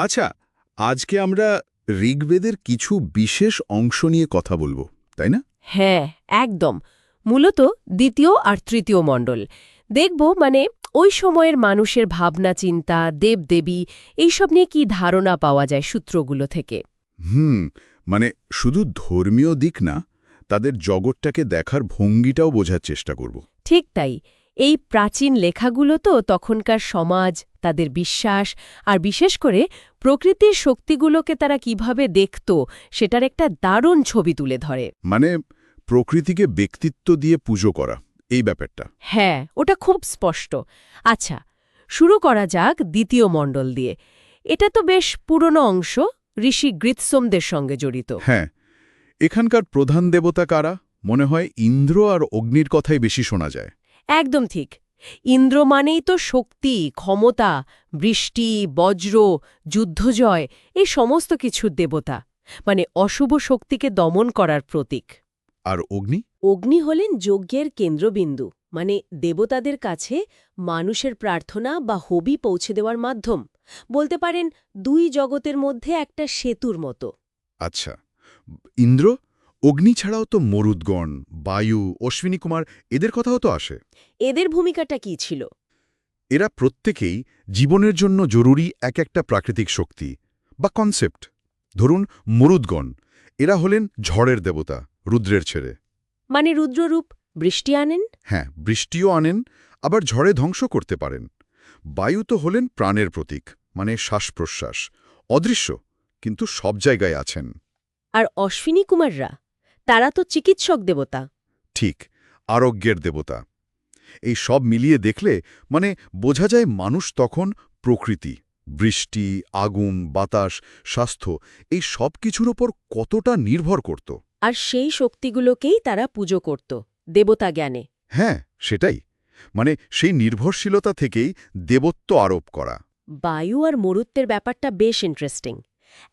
আচ্ছা আজকে আমরা ঋগ্বেদের কিছু বিশেষ অংশ নিয়ে কথা বলব তাই না? হ্যাঁ একদম। মূলত দ্বিতীয় আর তৃতীয় মণ্ডল। দেখব মানে ওই সময়ের মানুষের ভাবনা চিন্তা দেবদেবী এইসব নিয়ে কি ধারণা পাওয়া যায় সূত্রগুলো থেকে। হুম মানে শুধু ধর্মীয় দিক না তাদের জগৎটাকে দেখার ভঙ্গিটাও বোঝার চেষ্টা করব। ঠিক তাই। এই প্রাচীন লেখাগুলো তো তখনকার সমাজ তাদের বিশ্বাস আর বিশেষ করে প্রকৃতির শক্তিগুলোকে তারা কীভাবে দেখত সেটার একটা দারুণ ছবি তুলে ধরে। মানে প্রকৃতিকে ব্যক্তিত্ব দিয়ে পুজো করা এই ব্যাপারটা। হ্যাঁ ওটা খুব স্পষ্ট। আচ্ছা শুরু করা যাক দ্বিতীয় মণ্ডল দিয়ে। এটা তো বেশ পুরনো অংশ ঋষি গৃৎসোমদের সঙ্গে জড়িত। হ্যাঁ এখানকার প্রধান দেবতা কারা? মনে হয় ইন্দ্র আর অগ্নির কথাই বেশি শোনা যায়। একদম ঠিক। ইন্দ্র মানেই তো শক্তি ক্ষমতা বৃষ্টি বজ্র যুদ্ধজয় এই সমস্ত কিছুর দেবতা মানে অশুভ শক্তিকে দমন করার প্রতীক। আর অগ্নি? অগ্নি হলেন যজ্ঞের কেন্দ্রবিন্দু মানে দেবতাদের কাছে মানুষের প্রার্থনা বা হবি পৌঁছে দেওয়ার মাধ্যম। বলতে পারেন দুই জগতের মধ্যে একটা সেতুর মতো। আচ্ছা। ইন্দ্র? অগ্নি ছাড়াও তো মরুদ্গণ বায়ু অশ্বিনী কুমার এদের কথাও তো আসে। এদের ভূমিকাটা কি ছিল? এরা প্রত্যেকেই জীবনের জন্য জরুরি এক একটা প্রাকৃতিক শক্তি বা কনসেপ্ট ধরুন মরুদ্গণ এরা হলেন ঝড়ের দেবতা রুদ্রের ছেড়ে মানে রুদ্ররূপ বৃষ্টি আনেন? হ্যাঁ বৃষ্টিও আনেন আবার ঝড়ে ধ্বংস করতে পারেন। বায়ু তো হলেন প্রাণের প্রতীক মানে শ্বাস-প্রশ্বাস অদৃশ্য কিন্তু সব জায়গায় আছেন। আর অশ্বিনী কুমাররা? তারা তো চিকিৎসক দেবতা। ঠিক আরোগ্যের দেবতা। এই সব মিলিয়ে দেখলে মানে বোঝা যায় মানুষ তখন প্রকৃতি বৃষ্টি আগুন বাতাস স্বাস্থ্য এই সব কিছুর ওপর কতটা নির্ভর করত। আর সেই শক্তিগুলোকেই তারা পুজো করত দেবতা জ্ঞানে। হ্যাঁ সেটাই। মানে সেই নির্ভরশীলতা থেকেই দেবত্ব আরোপ করা। বায়ু আর মরুত্বের ব্যাপারটা বেশ ইন্টারেস্টিং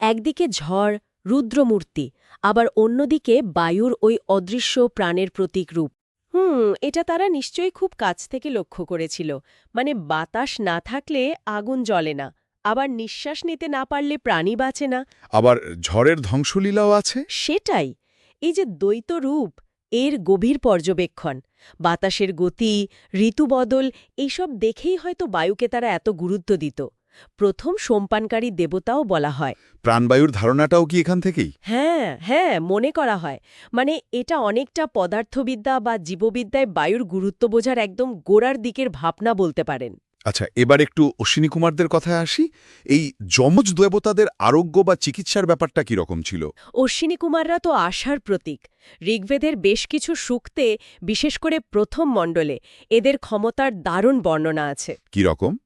একদিকে ঝড় রুদ্রমূর্তি আবার অন্যদিকে বায়ুর ওই অদৃশ্য প্রাণের প্রতীক রূপ। হুম এটা তারা নিশ্চয়ই খুব কাছ থেকে লক্ষ্য করেছিল। মানে বাতাস না থাকলে আগুন জ্বলে না আবার নিঃশ্বাস নিতে না পারলে প্রাণী বাঁচে না। আবার ঝড়ের ধ্বংসলীলাও আছে? সেটাই এই যে দ্বৈত রূপ এর গভীর পর্যবেক্ষণ বাতাসের গতি ঋতুবদল এইসব দেখেই হয়তো বায়ুকে তারা এত গুরুত্ব দিত। প্রথম সোমপানকারী দেবতাও বলা হয়। প্রাণবায়ুর ধারণাটাও কি এখান থেকেই? হ্যাঁ হ্যাঁ মনে করা হয়। মানে এটা অনেকটা পদার্থবিদ্যা বা জীববিদ্যায় বায়ুর গুরুত্ব বোঝার একদম গোড়ার দিকের ভাবনা বলতে পারেন। আচ্ছা এবার একটু অশ্বিনী কুমারদের কথায় আসি। এই যমজ দেবতাদের আরোগ্য বা চিকিৎসার ব্যাপারটা কি রকম ছিল? অশ্বিনী কুমাররা তো আশার প্রতীক। ঋগ্বেদের বেশ কিছু সূক্তে বিশেষ করে প্রথম মণ্ডলে এদের ক্ষমতার দারুণ বর্ণনা আছে। কি রকম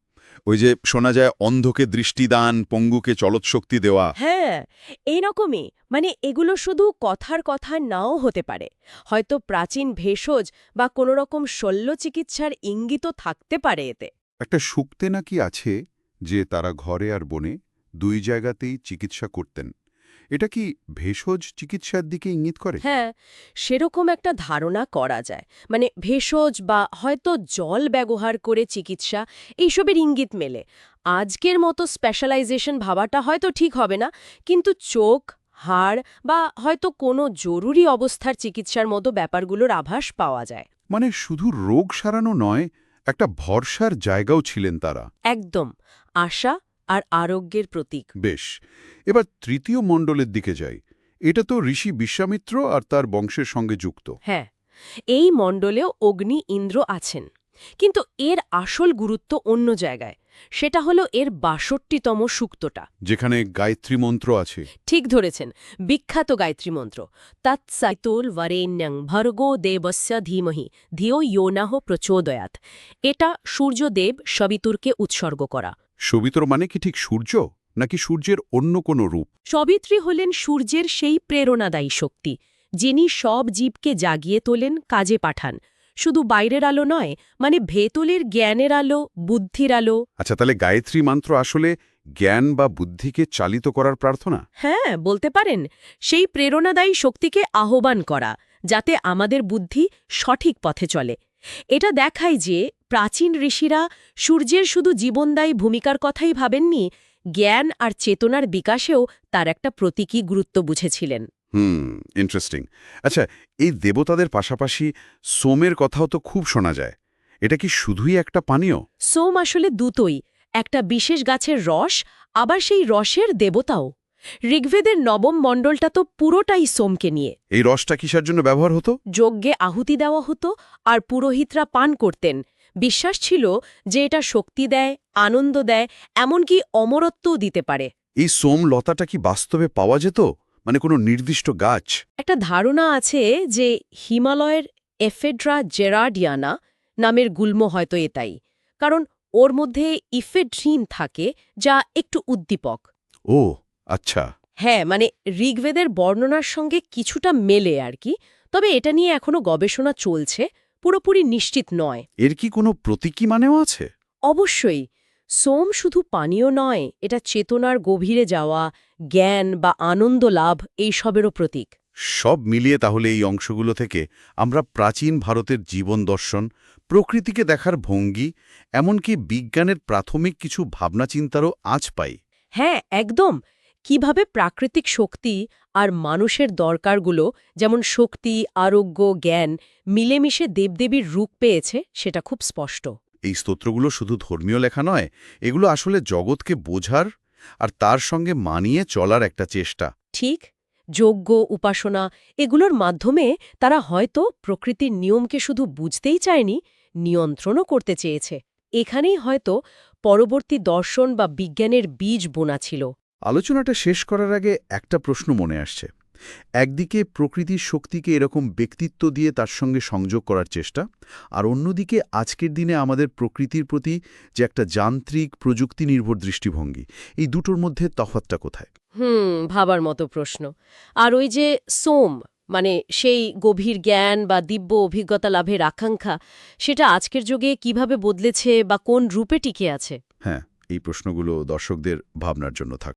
ওই যে শোনা যায় অন্ধকে দৃষ্টিদান পঙ্গুকে চলৎশক্তি দেওয়া। হ্যাঁ এইরকমই। মানে এগুলো শুধু কথার কথা নাও হতে পারে। হয়তো প্রাচীন ভেষজ বা কোনো রকম শল্য চিকিৎসার ইঙ্গিত থাকতে পারে এতে। একটা শুক্তে নাকি আছে যে তারা ঘরে আর বনে দুই জায়গাতেই চিকিৎসা করতেন। এটা কি ভেষজ চিকিৎসার দিকে ইঙ্গিত করে? হ্যাঁ সেরকম একটা ধারণা করা যায়। মানে ভেষজ বা হয়তো জল ব্যবহার করে চিকিৎসা এইসবের ইঙ্গিত মেলে। আজকের মতো স্পেশালাইজেশন ভাবাটা হয়তো ঠিক হবে না কিন্তু চোখ হাড় বা হয়তো কোনো জরুরি অবস্থার চিকিৎসার মতো ব্যাপারগুলোর আভাস পাওয়া যায়। মানে শুধু রোগ সারানো নয় একটা ভরসার জায়গাও ছিলেন তারা। একদম। আশা আর আরোগ্যের প্রতীক। বেশ এবার তৃতীয় মণ্ডলের দিকে যাই। এটা তো ঋষি বিশ্বামিত্র আর তার বংশের সঙ্গে যুক্ত। হ্যাঁ এই মণ্ডলেও অগ্নি ইন্দ্র আছেন। কিন্তু এর আসল গুরুত্ব অন্য জায়গায়। সেটা হলো এর বাষট্টিতম সূক্তটা। যেখানে গায়ত্রী মন্ত্র আছে। ঠিক ধরেছেন বিখ্যাত গায়ত্রী মন্ত্র। তৎসাইতোল বরেণ্যং ভর্গো দেবস্য ধীমহি ধিও ইয়োনাহ প্রচোদয়াত। এটা সূর্যদেব সবিতুরকে উৎসর্গ করা। সবিতর মানে কি ঠিক সূর্য নাকি সূর্যের অন্য কোনো রূপ? সবিত্রী হলেন সূর্যের সেই প্রেরণাদায়ী শক্তি যিনি সব জীবকে জাগিয়ে তোলেন কাজে পাঠান। শুধু বাইরের আলো নয় মানে ভেতলের জ্ঞানের আলো বুদ্ধির আলো। আচ্ছা তাহলে গায়ত্রী মন্ত্র আসলে জ্ঞান বা বুদ্ধিকে চালিত করার প্রার্থনা? হ্যাঁ বলতে পারেন সেই প্রেরণাদায়ী শক্তিকে আহ্বান করা যাতে আমাদের বুদ্ধি সঠিক পথে চলে। এটা দেখায় যে প্রাচীন ঋষিরা সূর্যের শুধু জীবনদায়ী ভূমিকার কথাই ভাবেননি জ্ঞান আর চেতনার বিকাশেও তার একটা প্রতীকী গুরুত্ব বুঝেছিলেন। হুম ইন্টারেস্টিং আচ্ছা এই দেবতাদের পাশাপাশি সোমের কথাও তো খুব শোনা যায়। এটা কি শুধুই একটা পানীয়? সোম আসলে দুটোই একটা বিশেষ গাছের রস আবার সেই রসের দেবতাও। ঋগ্বেদের নবম মণ্ডলটা তো পুরোটাই সোমকে নিয়ে। এই রসটা কিসের জন্য ব্যবহার হতো? যজ্ঞে আহুতি দেওয়া হতো আর পুরোহিতরা পান করতেন বিশ্বাস ছিল যে এটা শক্তি দেয় আনন্দ দেয় এমনকি অমরত্বও দিতে পারে। এই সোম লতাটা কি বাস্তবে পাওয়া যেত? মানে কোনো নির্দিষ্ট গাছ? একটা ধারণা আছে যে হিমালয়ের এফেড্রা জেরাডিয়ানা নামের গুল্ম হয়তো এটাই কারণ ওর মধ্যে ইফেড্রিন থাকে যা একটু উদ্দীপক। ও আচ্ছা। হ্যাঁ মানে ঋগ্বেদের বর্ণনার সঙ্গে কিছুটা মেলে আর কি তবে এটা নিয়ে এখনও গবেষণা চলছে। পুরোপুরি নিশ্চিত নয়। এর কি কোনো প্রতীকী মানেও আছে? অবশ্যই। সোম শুধু পানীয় নয় এটা চেতনার গভীরে যাওয়া জ্ঞান বা আনন্দ লাভ এইসবেরও প্রতীক। সব মিলিয়ে তাহলে এই অংশগুলো থেকে আমরা প্রাচীন ভারতের জীবন দর্শন প্রকৃতিকে দেখার ভঙ্গি এমনকি বিজ্ঞানের প্রাথমিক কিছু ভাবনা চিন্তারও আঁচ পাই। হ্যাঁ একদম। কীভাবে প্রাকৃতিক শক্তি আর মানুষের দরকারগুলো যেমন শক্তি আরোগ্য জ্ঞান মিলেমিশে দেবদেবীর রূপ পেয়েছে সেটা খুব স্পষ্ট। এই স্তোত্রগুলো শুধু ধর্মীয় লেখা নয় এগুলো আসলে জগৎকে বোঝার আর তার সঙ্গে মানিয়ে চলার একটা চেষ্টা। ঠিক যজ্ঞ উপাসনা এগুলোর মাধ্যমে তারা হয়তো প্রকৃতির নিয়মকে শুধু বুঝতেই চায়নি নিয়ন্ত্রণও করতে চেয়েছে। এখানেই হয়তো পরবর্তী দর্শন বা বিজ্ঞানের বীজ বোনা ছিল। আলোচনাটা শেষ করার আগে একটা প্রশ্ন মনে আসছে। একদিকে প্রকৃতির শক্তিকে এরকম ব্যক্তিত্ব দিয়ে তার সঙ্গে সংযোগ করার চেষ্টা আর অন্যদিকে আজকের দিনে আমাদের প্রকৃতির প্রতি যে একটা যান্ত্রিক প্রযুক্তি নির্ভর দৃষ্টিভঙ্গি এই দুটোর মধ্যে তফাতটা কোথায়? হুম ভাবার মতো প্রশ্ন। আর ওই যে সোম মানে সেই গভীর জ্ঞান বা দিব্য অভিজ্ঞতা লাভের আকাঙ্ক্ষা সেটা আজকের যুগে কীভাবে বদলেছে বা কোন রূপে টিকে আছে? হ্যাঁ এই প্রশ্নগুলো দর্শকদের ভাবনার জন্য থাক।